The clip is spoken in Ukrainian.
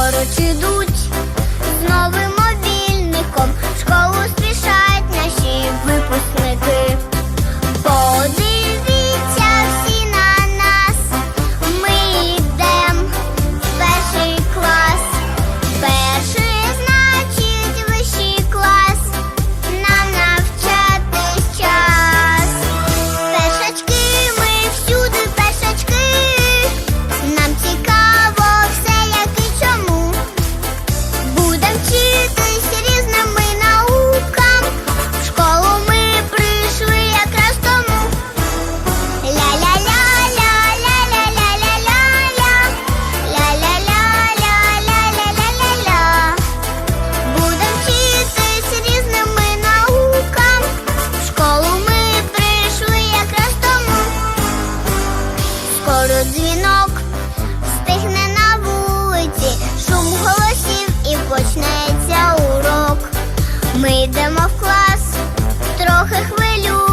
поруч ідуть знову. дзвінок, стихне на вулиці, шум голосів і почнеться урок. Ми йдемо в клас, трохи хвилю.